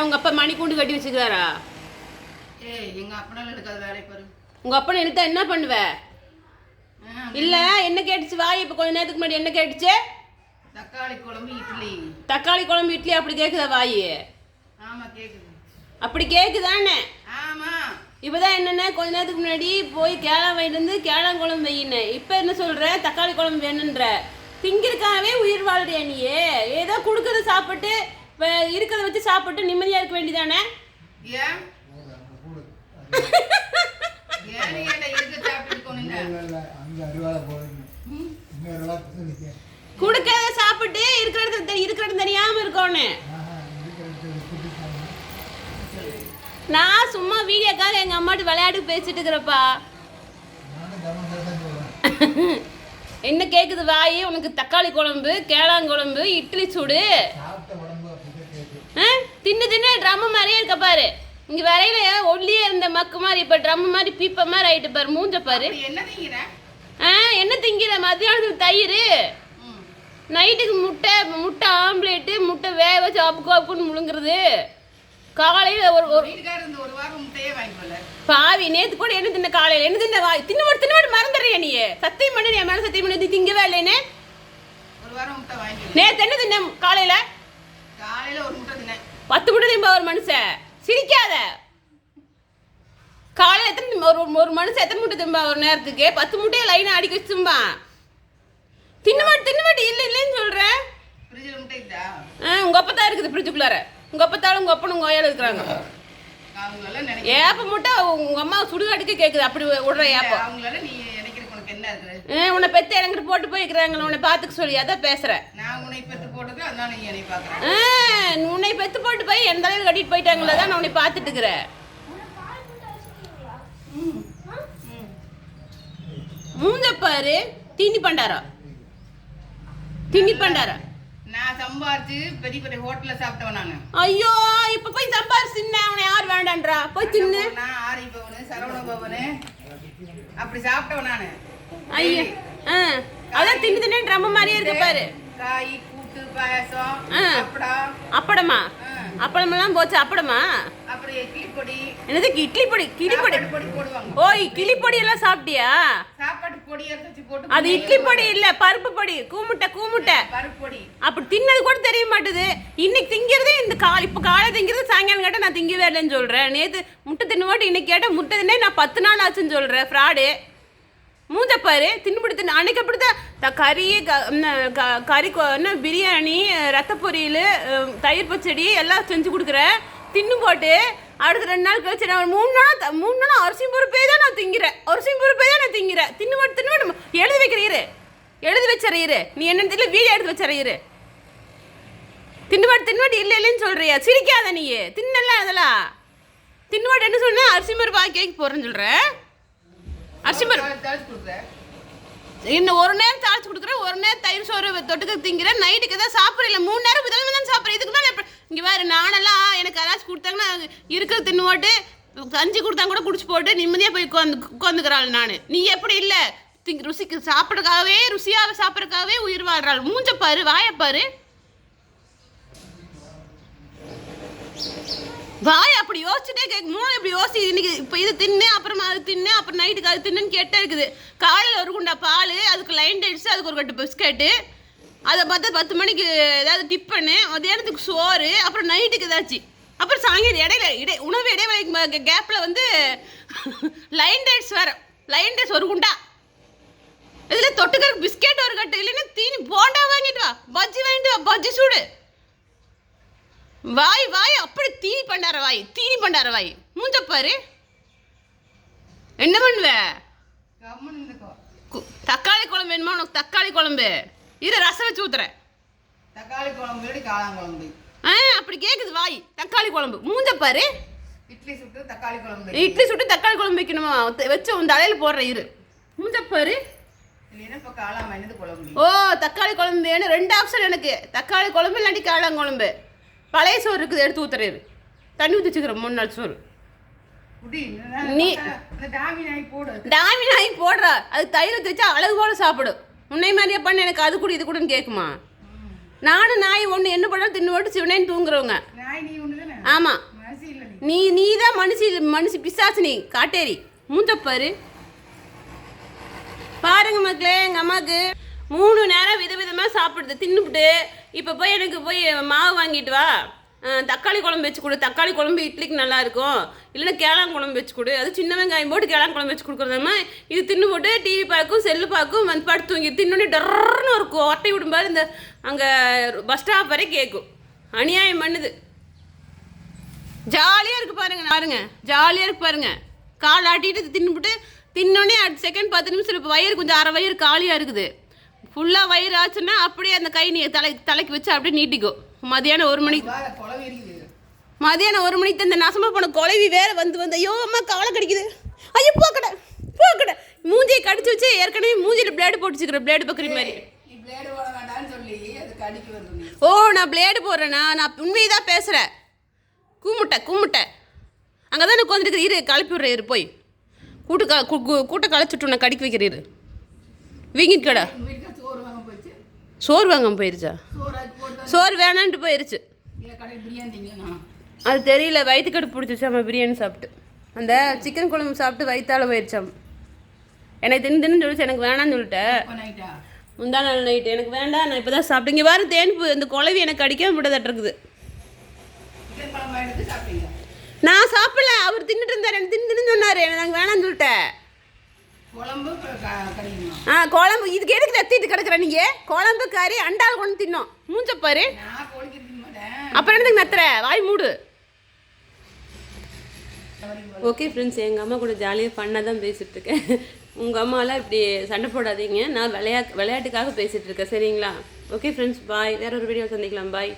ஏன் உங்க அப்பா மணி கூண்டு கட்டி வச்சுக்கிறாரா? ஏய் எங்க அப்பனால எடுக்காத வேலை பாரு. உங்க அப்பா எடுத்தா என்ன பண்ணுவ? இல்ல என்ன கேட்டுச்சு? வாய் இப்ப கொஞ்ச நேரத்துக்கு முன்னாடி என்ன கேட்டுச்சு? தக்காளி குழம்பு இட்லி. தக்காளி குழம்பு இட்லி அப்படி கேக்குதா வாய்? ஆமா கேக்குது. அப்படி கேக்குதானே? ஆமா. இப்பதான் என்னென்ன? கொஞ்ச நேரத்துக்கு முன்னாடி போய் கேளம் வாங்கிட்டு வந்து கேளம் குழம்பு வையின்னு. இப்ப என்ன சொல்ற? தக்காளி குழம்பு வேணுன்ற. திங்கிறதுக்காகவே உயிர் வாழ்றியா நீ ஏதோ கொடுக்கறத சாப்பிட்டு வ- இருக்கிறத வச்சு சாப்பிட்டு நிம்மதியா இருக்க வேண்டியதானே? இருக்க சாப்பிட்டு இருக்கிற இடத்துல இருக்கிற இடம் தெரியாம கூட்டிட்டாங்க நான் சும்மா வீடியோக்காக எங்க அம்மாட்டு விளையாட்டு பேசிட்டு இருக்கிறப்பா. என்ன கேக்குது வாய்? உனக்கு தக்காளி குழம்பு கேளாங்குழம்பு இட்லி சுடு சாப்பிட்ட உடம்பு அப்படி கேட்கு ஆ? தின்னு தின்னு ட்ரம் மாதிரியே இருக்க பாரு. இங்க வரையில ஒல்லியே இருந்த மக்கு மாதிரி இப்ப ட்ரம் மாதிரி பீப்ப மாதிரி ஆயிட்டு பாரு மூஞ்ச பாரு. என்ன திங்கிற? ஆ என்ன திங்கிற? மத்தியானத்துக்கு தயிர். நைட்டுக்கு முட்டை முட்டை ஆம்லேட்டு முட்டை வேக வச்சு அப்புக்கு அப்புக்குன்னு முழுங்குறது. காலையில ஒரு ஒரு பாவி நேத்து கூட என்ன தின்ன காலையில? என்ன தின்ன வாய் தின்னு தின்னு மறந்துடுறியா நீ? சத்தியம் பண்ணி என் மேல சத்தியம் பண்ணி. திங்கவே இல்லைன்னு. நேத்து என்ன தின்ன காலையில? காலையில ஒரு பத்து முட்டை திம்பா ஒரு மனுஷன். சிரிக்காத. காலையில எத்தனை? ஒரு ஒரு மனுஷன் எத்தனை முட்டை திம்பா ஒரு நேரத்துக்கு? பத்து முட்டையை லைனா அடிக்க வச்சு திம்பா தின்னு மாட்டு தின்னு மாட்டு இல்லை இல்லைன்னு இருக்கா? ஆ, உங்க அப்பா தான் இருக்குது ஃப்ரிட்ஜுக்குள்ளார உங்க அப்பத்தாலும் உங்க அப்பனும் உங்க ஓயால இருக்கிறாங்க ஏப்ப முட்டை உங்க அம்மா சுடுகாட்டுக்கு கேக்குது. அப்படி விடுற ஏப்பம் உனக்கு உன்னை பெத்து இறங்கிட்டு போட்டு போய்க்கிறாங்க உன்னை பார்த்துக்க சொல்லி அதான் பேசுறேன் நான் உன்னை நீ என்னை பார்க்குறேன் ஆ, உன்னை பெத்து போட்டு போய் எந்த தலையில் கட்டிட்டு போயிட்டாங்களே தான் நான் உன்னை பார்த்துட்டு இருக்கிறேன் மூஞ்ச பாரு தீனி பண்டாரம் நான் சம்பாரிச்சு பெரிய பெரிய ஹோட்டல்ல சாப்பிட்டவன் நானு. ஐயோ இப்ப போய் சம்பாரிச்சுன்னு அவனை யார் வேண்டான்றா? போய் தின்னு. நான் ஆரி பவனு சரவண பவனு அப்படி சாப்பிட்டவன் நானு. ஐயோ ஆ. அதான் தின்னு தின்னு ட்ரம்ம மாதிரியே இருக்கு பாரு. காய் கூட்டு பாயாசம். அப்படம். அப்படமா? போச்சு அப்புறம் இட்லி பொடி. என்னது இட்லி பொடி? கிளி பொடி? சாப்பாட்டு பொடி போடுவாங்க. ஓய் கிளி பொடி எல்லாம் சாப்பிட்டியா? சாப்பாட்டு பொடி எடுத்து வச்சு போட்டு அது இட்லி பொடி இல்ல பருப்பு பொடி கூமுட்டை கூமுட்டை. பருப்பு பொடி. அப்படி தின்னது கூட தெரிய மாட்டுது. இன்னைக்கு திங்கிறது இந்த காலை இப்போ காலை திங்கிறது சாயங்காலம் கேட்டால் நான் திங்கவே இல்லைன்னு சொல்கிறேன் நேற்று முட்டை தின்னு மாட்டு இன்னைக்கு கேட்டால் முட்டை தின்னே நான் பத்து நாள் ஆச்சுன்னு சொல்கிறேன் ஃப்ராடு. மூஞ்ச பாரு தின்னுபிடி அன்னைக்கு அப்படித்தான். கறி க கறி கொ- என்ன பிரியாணி ரத்த பொரியல் தயிர் பச்சடி எல்லாம் செஞ்சு கொடுக்குறேன் தின்னு போட்டு அடுத்த ரெண்டு நாள் கழிச்சு நான் மூணு நாள் மூணு நாள் அரிசி பொறுப்பே தான் நான் திங்கிறேன். அரிசி பொறுப்பே தான் நான் திங்கிறேன். தின்னு போட்டு தின்னு எழுதி வைக்கிறீரு எழுதி வச்சறையிரு நீ என்னன்னு தெரியல வீடியோ எடுத்து வச்சறையிரு தின்னுபாடு தின்னுபாடு இல்லை இல்லைன்னு சொல்கிறியா சிரிக்காத நீ தின்னல அதெல்லாம். தின்னுபாடு என்ன சொன்னால் அரிசி மருப்பா கேக் போகிறேன்னு சொல்கிறேன் சொல்ற அரிசி பருப்பு தழிச்சு கொடுக்குறேன். இன்னும் ஒரு நேரம் தாளிச்சு கொடுக்குறேன் ஒரு நேரம் தயிர் சோறு தொட்டுக்க திங்கிறேன் நைட்டுக்கு தான் சாப்பிடல மூணு நேரம் விதமாக தான் சாப்பிட்றேன். இதுக்கு மேலே இங்கே வேறு நானெல்லாம் எனக்கு யாராச்சும் கொடுத்தாங்கன்னா இருக்கிற தின்னு போட்டு கஞ்சி கொடுத்தா கூட குடிச்சு போட்டு நிம்மதியாக போய் உட்காந்து உட்காந்துக்கிறாள் நான். நீ எப்படி இல்லை? திங்க ருசிக்கு சாப்பிட்றதுக்காகவே ருசியாக சாப்பிட்றதுக்காகவே உயிர் வாழ்றாள் மூஞ்ச பாரு. வாயை வாய் அப்படி யோசிச்சுட்டே கேட்க மூணு இப்படி யோசி இன்னைக்கு இப்போ இது தின்னு அப்புறமா அது தின்னு அப்புறம் நைட்டுக்கு அது தின்னுன்னு கேட்டே இருக்குது. காலையில் ஒரு குண்டா பால் அதுக்கு லைன் டேட்ஸ் அதுக்கு ஒரு கட்டு பிஸ்கட்டு அதை பார்த்தா பத்து மணிக்கு ஏதாவது டிப்பனு மதியானத்துக்கு சோறு அப்புறம் நைட்டுக்கு ஏதாச்சும் அப்புறம் சாயங்காலம் இடையில இடை உணவு இடைவேளைக்கு கேப்பில் வந்து லைன் டைட்ஸ் வேறு. லைன் டைட்ஸ் ஒரு குண்டா. இதில் தொட்டுக்கிறதுக்கு பிஸ்கெட் ஒரு கட்டு இல்லைன்னா தீனி போண்டா வாங்கிட்டு வா பஜ்ஜி வாங்கிட்டு வா பஜ்ஜி சூடு வாய் வாய் அப்படி தீனி பண்டார வாய் தீனி பண்டார வாய் மூஞ்ச பாரு. என்ன பண்ணுவ? தக்காளி குழம்பு வேணுமா? உனக்கு தக்காளி குழம்பு. இரு ரசம் வச்சு ஊத்துறேன். தக்காளி குழம்பு காளாங்குழம்பு ஆ அப்படி கேக்குது வாய். தக்காளி குழம்பு. மூஞ்ச பாரு. இட்லி சுட்டு தக்காளி குழம்பு இட்லி சுட்டு தக்காளி குழம்பு வைக்கணுமா? வச்சு உன் தலையில போடுற இரு. மூஞ்ச பாரு. ஓ தக்காளி குழம்பு வேணும். ரெண்டு ஆப்ஷன் எனக்கு. தக்காளி குழம்பு இல்லாட்டி காளான் குழம்பு. பழைய சோறு இருக்குது எடுத்து ஊத்துறது தண்ணி ஊற்றி வச்சுக்கிறேன் மூணு நாள் சோறு. நீ- டாமி நாய் போடுறா. அது தயிர் வச்சா அழகு போல சாப்பிடும். உன்னை மாதிரியே பண்ண எனக்கு அது கூட இது கூடன்னு கேட்குமா நானும் நாய் ஒன்று என்ன பண்ணாலும் தின்னு போட்டு சிவனேன்னு தூங்குறவங்க. நாய் நீ நீ. தான் மனுஷி மனுஷி பிசாசு நீ. காட்டேரி மூஞ்ச பாரு. பாருங்க மக்களே எங்க அம்மாக்கு மூணு நேரம் விதவிதமா சாப்பிடுது. தின்னுபிட்டு இப்போ போய் எனக்கு போய் மாவு வாங்கிட்டு வா. தக்காளி குழம்பு வச்சு கொடு. தக்காளி குழம்பு இட்லிக்கு நல்லா இருக்கும் இல்லைன்னா கேளான் குழம்பு வச்சு கொடு. அது சின்ன வெங்காயம் போட்டு கேளான் குழம்பு வச்சு கொடுக்குறதாம இது தின்னு போட்டு டிவி பார்க்கும் செல்லு பார்க்கும் வந்து படுத்து தூங்கி தின்னோடனே டர்னு இருக்கும் ஒட்டை விடும்பாரு இந்த அங்கே பஸ் ஸ்டாப் வரை கேட்கும் அநியாயம் பண்ணுது. ஜாலியாக இருக்கு பாருங்க பாருங்க. ஜாலியாக இருக்கு பாருங்க. கால் ஆட்டிட்டு தின்னுபிட்டு தின்னோடனே அடுத்த செகண்ட் பத்து நிமிஷம் இப்போ வயிறு கொஞ்சம் அரை வயிறு காலியாக இருக்குது. ஃபுல்லாக வயிறு ஆச்சுன்னா அப்படியே அந்த கை நீ தலை தலைக்கு வச்சு அப்படியே நீட்டிக்கும் மதியானம் ஒரு மணிக்கு மதியானம் ஒரு மணிக்கு இந்த நசமாக போன குழவி வேற வந்து வந்து ஐயோ அம்மா காலை கடிக்குது. ஐயோ போக்கடை போக்கடை. மூஞ்சியை கடிச்சு வச்சு ஏற்கனவே மூஞ்சியில் பிளேடு போட்டு வச்சுக்கிற பிளேடு பக்கரி மாதிரி. ஓ நான் பிளேடு போடுறேனா? நான் உண்மையை தான் பேசுகிறேன் கூமுட்டை கூமுட்டை. அங்கே தானே உட்காந்துருக்குற இரு கிளப்பி விட்ற இரு போய். கூட்டு கூட்டை களைச்சிட்டு நான் கடிக்க வைக்கிற இரு. வீங்கிட்டு கடை சோறு வாங்க சோறு போயிருச்சா? சோறு வேணான்ட்டு போயிருச்சு. அது தெரியல வயிற்றுக்கடு பிடிச்சிச்சு பிரியாணி சாப்பிட்டு. அந்த சிக்கன் குழம்பு சாப்பிட்டு வயிற்றால போயிருச்சாம். எனக்கு தின்னு தின்னு சொல்லிச்சு எனக்கு வேணாம்னு சொல்லிட்டேன் முந்தா நாள் நைட்டு எனக்கு வேண்டாம் நான் இப்போ தான் சாப்பிட்டேன். இங்கே வேறு தேன் இந்த குழவி எனக்கு அடிக்கவே விடதட்டிருக்குது இருக்குது நான் சாப்பிடல அவர் தின்னுட்டு இருந்தார் எனக்கு தின்னு தின்னு சொன்னார் எனக்கு நாங்கள் வேணாம்னு சொல்லிட்டேன் குழம்பு க- க- கடிக்கணும் ஆ குழம்பு இதுக்கு எதுக்கு தத்திட்டு கிடக்குற நீங்க? குழம்பு கறி அண்டால் கொண்டு தின்னோம். மூஞ்ச பாரு. அப்புறம் என்னதுக்கு நத்துற வாய் மூடு. ஓகே ஃப்ரெண்ட்ஸ் எங்கள் அம்மா கூட ஜாலியாக ஃபன்னாக தான் பேசிகிட்டு இருக்கேன். உங்கள் அம்மாலாம் இப்படி சண்டை போடாதீங்க. நான் விளையா விளையாட்டுக்காக பேசிகிட்டு இருக்கேன். சரிங்களா? ஓகே ஃப்ரெண்ட்ஸ் பாய் வேற ஒரு வீடியோ சந்திக்கலாம். பாய்